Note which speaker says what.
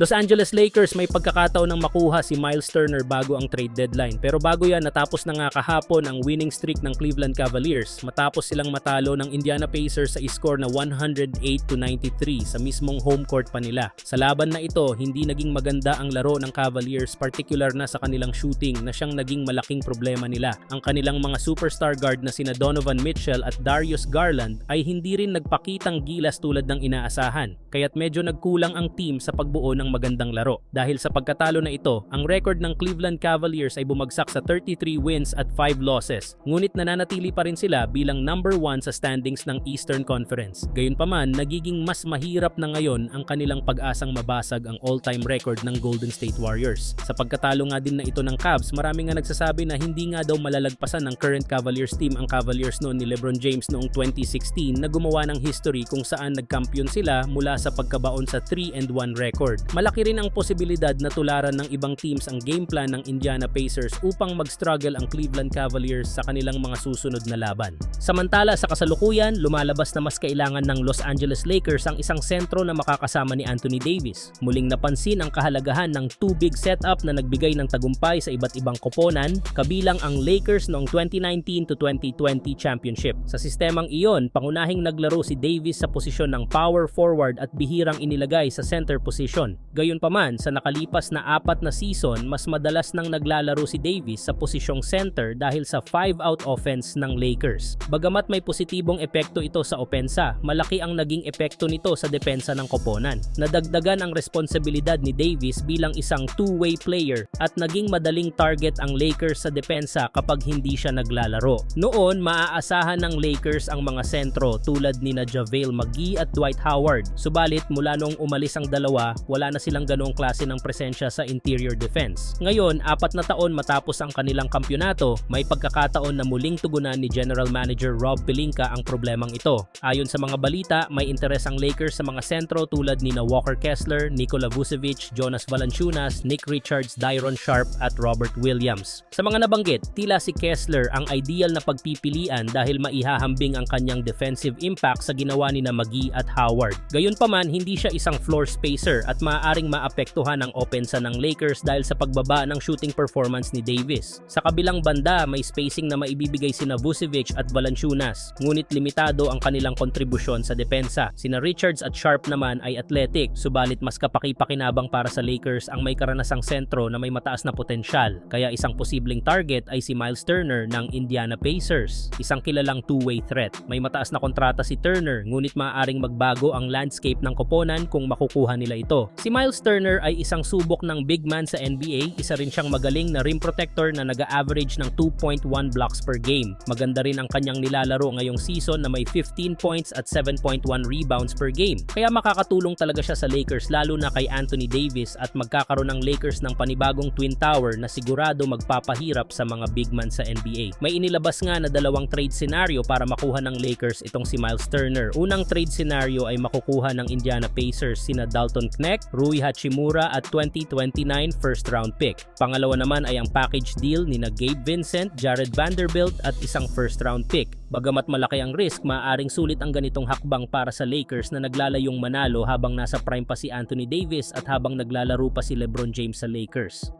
Speaker 1: Los Angeles Lakers may pagkakataon ng makuha si Miles Turner bago ang trade deadline. Pero bago yan, natapos na nga kahapon ang winning streak ng Cleveland Cavaliers matapos silang matalo ng Indiana Pacers sa score na 108 to 93 sa mismong home court pa nila. Sa laban na ito, hindi naging maganda ang laro ng Cavaliers particular na sa kanilang shooting na siyang naging malaking problema nila. Ang kanilang mga superstar guard na sina Donovan Mitchell at Darius Garland ay hindi rin nagpakitang gilas tulad ng inaasahan. Kaya't medyo nagkulang ang team sa pagbuo ng magandang laro. Dahil sa pagkatalo na ito, ang record ng Cleveland Cavaliers ay bumagsak sa 33 wins at 5 losses. Ngunit nananatili pa rin sila bilang number 1 sa standings ng Eastern Conference. Gayunpaman, nagiging mas mahirap na ngayon ang kanilang pag-asang mabasag ang all-time record ng Golden State Warriors. Sa pagkatalo nga din na ito ng Cavs, marami nga nagsasabi na hindi nga daw malalagpasan ng current Cavaliers team ang Cavaliers noon ni LeBron James noong 2016 na gumawa ng history kung saan nagkampiyon sila mula sa pagkabaon sa 3 and 1 record. Malaki rin ang posibilidad na tularan ng ibang teams ang game plan ng Indiana Pacers upang mag-struggle ang Cleveland Cavaliers sa kanilang mga susunod na laban. Samantala sa kasalukuyan, lumalabas na mas kailangan ng Los Angeles Lakers ang isang sentro na makakasama ni Anthony Davis. Muling napansin ang kahalagahan ng two big setup na nagbigay ng tagumpay sa iba't ibang koponan, kabilang ang Lakers noong 2019 to 2020 championship. Sa sistemang iyon, pangunahing naglaro si Davis sa posisyon ng power forward at bihirang inilagay sa center position. Gayunpaman, sa nakalipas na apat na season, mas madalas nang naglalaro si Davis sa posisyong center dahil sa 5-out offense ng Lakers. Bagamat may positibong epekto ito sa opensa, malaki ang naging epekto nito sa depensa ng koponan. Nadagdagan ang responsibilidad ni Davis bilang isang two-way player at naging madaling target ang Lakers sa depensa kapag hindi siya naglalaro. Noon, maaasahan ng Lakers ang mga sentro tulad ni na JaVale McGee at Dwight Howard. Subalit mula noong umalis ang dalawa, wala na silang ganoong klase ng presensya sa interior defense. Ngayon, apat na taon matapos ang kanilang kampyonato, may pagkakataon na muling tugunan ni General Manager Rob Pelinka ang problemang ito. Ayon sa mga balita, may interes ang Lakers sa mga sentro tulad ni na Walker Kessler, Nikola Vucevic, Jonas Valanciunas, Nick Richards, Dyron Sharp at Robert Williams. Sa mga nabanggit, tila si Kessler ang ideal na pagpipilian dahil maihahambing ang kanyang defensive impact sa ginawa ni na McGee at Howard. Gayunpaman, hindi siya isang floor spacer at maaaring maapektuhan ang opensa ng Lakers dahil sa pagbaba ng shooting performance ni Davis. Sa kabilang banda, may spacing na maibibigay sina Vucevic at Valanciunas, ngunit limitado ang kanilang kontribusyon sa depensa. Sina Richards at Sharp naman ay athletic, subalit mas kapaki-pakinabang para sa Lakers ang may karanasang sentro na may mataas na potensyal. Kaya isang posibleng target ay si Miles Turner ng Indiana Pacers, isang kilalang two-way threat. May mataas na kontrata si Turner, ngunit maaaring magbago ang landscape ng koponan kung makukuha nila ito. Si Miles Turner ay isang subok ng big man sa NBA, isa rin siyang magaling na rim protector na nag-average ng 2.1 blocks per game. Maganda rin ang kanyang nilalaro ngayong season na may 15 points at 7.1 rebounds per game. Kaya makakatulong talaga siya sa Lakers lalo na kay Anthony Davis at magkakaroon ng Lakers ng panibagong twin tower na sigurado magpapahirap sa mga big man sa NBA. May inilabas nga na dalawang trade scenario para makuha ng Lakers itong si Miles Turner. Unang trade scenario ay makukuha ng Indiana Pacers sina Dalton Knecht, Rui Hachimura at 2029 first round pick. Pangalawa naman ay ang package deal ni na Gabe Vincent, Jared Vanderbilt at isang first round pick. Bagamat malaki ang risk, maaaring sulit ang ganitong hakbang para sa Lakers na naglalayong manalo habang nasa prime pa si Anthony Davis at habang naglalaro pa si LeBron James sa Lakers.